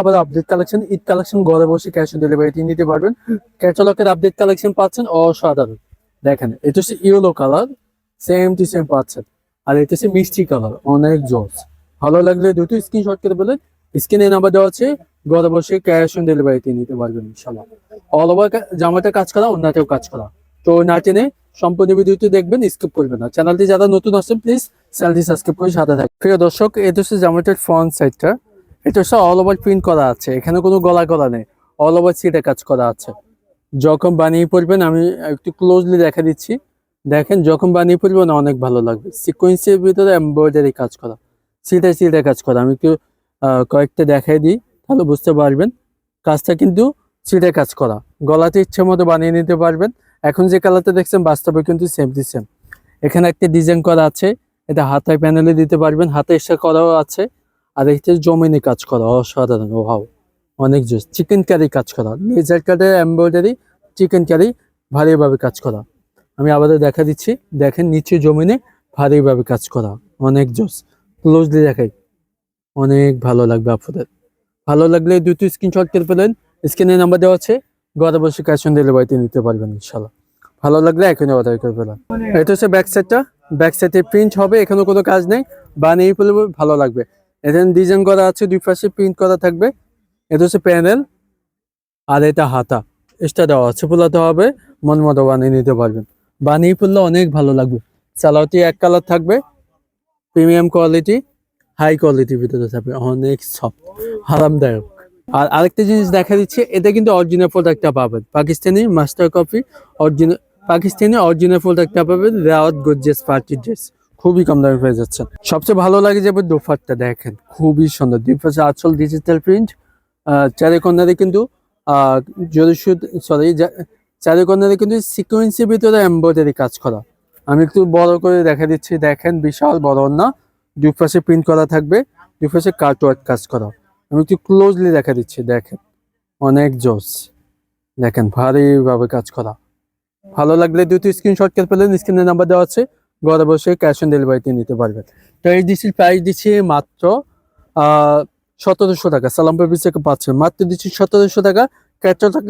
আবার update collection collection ঘরে বসে ক্যাশ অন নিতে পারবেন। কালেকশন পাচ্ছেন অসাধারণ। দেখেন, এটা হচ্ছে ইয়েলো কালার সেম সেম পাচ্ছেন। আর এটা হচ্ছে মিষ্টি কালার অনেক ভালো লাগলে নাম্বার ঘরে বসে ক্যাশ অন নিতে পারবেন অল ওভার কাজ করা কাজ করা। তো না টেনে সম্পূর্ণ দেখবেন না। চ্যানেলটি যারা নতুন প্লিজ দর্শক, এটা হচ্ছে জামাটার ফ্রন্ট সাইডটা এটা হচ্ছে অল ওভার প্রিন্ট করা আছে। এখানে কোনো গলা গলা নেই। অল ওভার সিটে কাজ করা আছে। যখন বানিয়ে পড়বেন, আমি একটু ক্লোজলি দেখা দিচ্ছি। দেখেন, যখন বানিয়ে পড়বেন অনেক ভালো লাগবে। সিকোয়েন্সের ভিতরে এমব্রয়ডারি কাজ করা। সিটে সিটে কাজ করা। আমি একটু কয়েকটা দেখাই দিই, তাহলে বুঝতে পারবেন। কাজটা কিন্তু সিটে কাজ করা। গলাতে ইচ্ছে মতো বানিয়ে নিতে পারবেন। এখন যে কালারটা দেখছেন, বাস্তবে কিন্তু সেম টু সেম এখানে একটা ডিজাইন করা আছে। এটা হাতায় প্যানেলে দিতে পারবেন। হাতে এসে করাও আছে। আর এটা জমিনে কাজ করা, অসাধারণ ও ভাও অনেক জোস চিকেন কারি কাজ করা লেজার কাটে এমব্রয়ডারি চিকেন কারি ভারীভাবে কাজ করা। আমি আবারও দেখা দিচ্ছি, দেখেন নিচে জমিনে ভারীভাবে কাজ করা। অনেক জোস ক্লোজলি দেখাই। অনেক ভালো লাগবে আপনাদের। ভালো লাগলে দুটো স্ক্রিনশট করে ফেলেন। স্ক্রিনে নাম্বার দেওয়া আছে। ঘরে বসে ক্যাশ অন ডেলিভারিতে নিতে পারবেন ইনশাল্লাহ ভালো লাগলে এখনই অর্ডার করে ফেলেন। এটা হচ্ছে ব্যাক সাইডটা ব্যাক সাইডে প্রিন্ট হবে, এখানে কোনো কাজ নেই। বানিয়ে ফেলবে, ভালো লাগবে। এখানে ডিজাইন করা আছে, দুই পাশে প্রিন্ট করা থাকবে। এটা হচ্ছে প্যানেল আর এটা হাতা। এক্সট্রা দেওয়া আছে পোলাতে হবে, মন মতো বানিয়ে নিতে পারবেন। বানিয়ে ফেললে অনেক ভালো লাগবে। সালাউটি এক কালার থাকবে প্রিমিয়াম কোয়ালিটি হাই কোয়ালিটির ভিতরে থাকবে, অনেক সফট আরামদায়ক। আর আরেকটা জিনিস দেখা দিচ্ছে, এটা কিন্তু অরিজিনাল প্রোডাক্টটা পাবেন। Pakistani master copy original Pakistani original প্রোডাক্টটা পাবেন, রাওয়াত গর্জিয়াস পার্টি ড্রেস খুবই কম দামে পেয়ে যাচ্ছেন। সবচেয়ে ভালো লাগে যাবে দোফারটা দেখেন, খুবই সুন্দর। দুই পাশে আচল ডিজিটাল প্রিন্ট চারি কর্নারে কিন্তু যদি সরি চারি কর্নারে কিন্তু সিকোয়েন্সের ভিতরে এমব্রয়ডারি কাজ করা। আমি একটু বড় করে দেখা দিচ্ছি, দেখেন বিশাল বড় না দুই পাশে প্রিন্ট করা থাকবে, দুই পাশে কাজ করা। আমি একটু ক্লোজলি দেখা দিচ্ছি, দেখেন। অনেক জোস। দেখেন, ভারীভাবে কাজ করা। ভালো লাগলে দুটি স্ক্রিনশট করে পেলেন স্ক্রিনের নাম্বার দেওয়া আছে। ঘরে বসে ক্যাশ অন ডেলিভারিতে নিতে পারবেন। তো এই ডিসির প্রাইস দিচ্ছি মাত্র সতেরোশো টাকা। সালামপুর বিচ থেকে পাচ্ছেন মাত্র দিচ্ছি সতেরোশো টাকা। ক্যাটালগ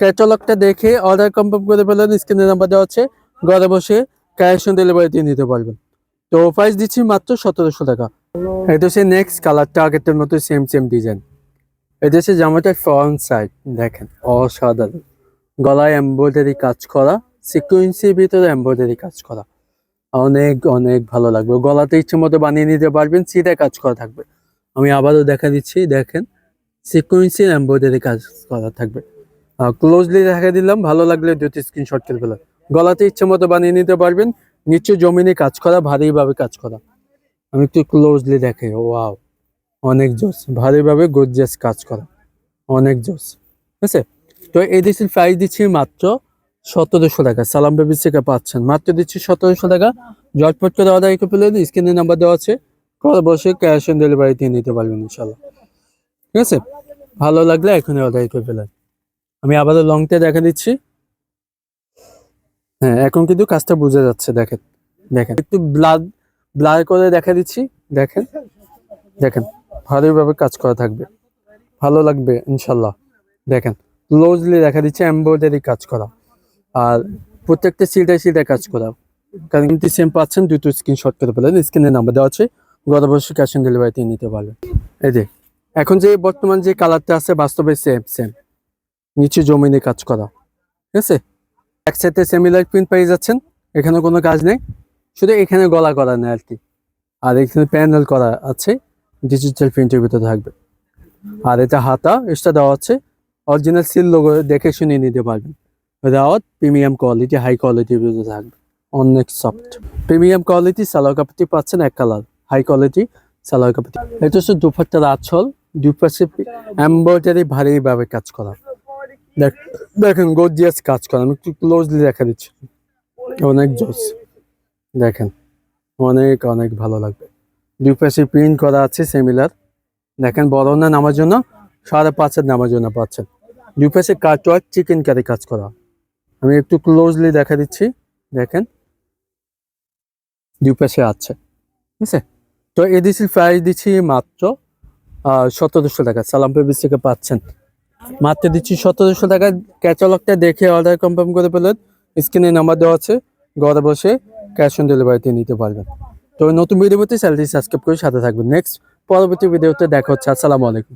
ক্যাটালগটা দেখে অর্ডার কনফার্ম করে ফেলেন। স্ক্রিনে নাম্বার দেওয়া আছে। ঘরে বসে ক্যাশ অন ডেলিভারিতে নিতে পারবেন। তো প্রাইস দিচ্ছি মাত্র সতেরোশো টাকা। এটা হচ্ছে নেক্সট কালারটা আগেরটার মতো সেম সেম ডিজাইন এটা হচ্ছে জামাটার ফ্রন্ট সাইড দেখেন, অসাধারণ। গলায় এমব্রয়ডারি কাজ করা সিকুয়েন্সের ভিতরে এমব্রয়ডারি কাজ করা। অনেক অনেক ভালো লাগবে। গলাতে ইচ্ছে মতো বানিয়ে নিতে পারবেন সিটে কাজ করা থাকবে। আমি আবারও দেখা দিচ্ছি, দেখেন সিকুয়েন্সের এমব্রয়ডারি কাজ করা থাকবে। ক্লোজলি দেখা দিলাম, ভালো লাগলে দুটি স্ক্রিনশট করে ফেলাম গলাতে ইচ্ছে মতো বানিয়ে নিতে পারবেন, নিচে জমিনে কাজ করা, ভারীভাবে কাজ করা। আমি একটু ক্লোজলি দেখে ওয়াও অনেক জোস ভারীভাবে গর্জিয়াস কাজ করা, অনেক জোস ঠিক আছে? তো এই দেশের প্রাইস দিচ্ছি মাত্র সতেরোশো টাকা। সালাম বেবি থেকে পাচ্ছেন। মাত্র দিচ্ছি সতেরোশো টাকা। জটপট করে অর্ডার করে ফেলে স্ক্রিনে নাম্বার দেওয়া আছে। ঘরে বসে ক্যাশ অন ডেলিভারি দিয়ে নিতে পারবেন ইনশাল্লাহ। ঠিক আছে? ভালো লাগলে এখনই অর্ডার করে ফেলেন আমি আবারও লংটা দেখা দিচ্ছি। হ্যাঁ এখন কিন্তু কাজটা বোঝা যাচ্ছে, দেখেন। দেখেন, একটু ব্লাড ব্লার করে দেখা দিচ্ছি। দেখেন দেখেন। ভালোভাবে কাজ করা থাকবে। ভালো লাগবে ইনশাল্লাহ। দেখেন ক্লোজলি দেখা দিচ্ছে এমব্রয়ডারি কাজ করা। আর প্রত্যেকটা সিটে সিটে কাজ করা। কারণ কিন্তু সেম পাচ্ছেন, দুটো স্ক্রিনশট করে ফেলেন স্ক্রিনের নাম্বার দেওয়া আছে। গত বছর ক্যাশ অন ডেলিভারিতে নিতে পারবেন। এই যে, এখন যে বর্তমান যে কালারটা আছে, বাস্তবে সেম সেম নিচে জমিনে কাজ করা। ঠিক আছে? একসাথে সেমিলার প্রিন্ট পেয়ে যাচ্ছেন, এখানে কোনো কাজ নেই। শুধু এখানে গলা করা নেই আর কি। আর এখানে প্যানেল করা আছে ডিজিটাল প্রিন্টের ভিতরে থাকবে। আর এটা হাতা এক্সট্রা দেওয়া আছে। অরিজিনাল সিল লোগো দেখে শুনে নিতে পারবেন। রাওয়াত প্রিমিয়াম কোয়ালিটি হাই কোয়ালিটির ভিতরে থাকবে অনেক সফট প্রিমিয়াম কোয়ালিটি সালোয়ার কাপড়টি পাচ্ছেন এক কালার হাই কোয়ালিটি সালোয়ার কাপড়টি এটা হচ্ছে দুপাট্টার আঁচল। দুপাশে এমব্রয়ডারি ভারীভাবে কাজ করা। দেখ দেখেন গর্জিয়াস কাজ করা। আমি একটু ক্লোজলি দেখা দিচ্ছি। অনেক জোস। দেখেন। অনেক অনেক ভালো লাগবে। দুই পাশে প্রিন্ট করা আছে সিমিলার দেখেন বড় না নামার জন্য সাড়ে পাঁচের নামার জন্য পাচ্ছেন। দুই পাশে কাটওয়ার্ক চিকেন কারি কাজ করা। আমি একটু ক্লোজলি দেখা দিচ্ছি। দেখেন। দুই পাশে আছে। ঠিক আছে? তো এডিসির প্রাইস দিচ্ছি মাত্র সতেরোশো টাকা। সালাম পেবিস থেকে পাচ্ছেন। মাত্র দিচ্ছি সতেরোশো টাকা। ক্যাটালগটা দেখে অর্ডার কনফার্ম করে পেলেন স্ক্রিনে নাম্বার দেওয়া আছে। ঘরে বসে ক্যাশ অন ডেলিভারিতে নিতে পারবেন। তো নতুন ভিডিও পেতে চ্যানেলটি সাবস্ক্রাইব করে সাথে থাকবেন। নেক্সট পরবর্তী ভিডিওতে দেখা হচ্ছে। আসসালামু আলাইকুম।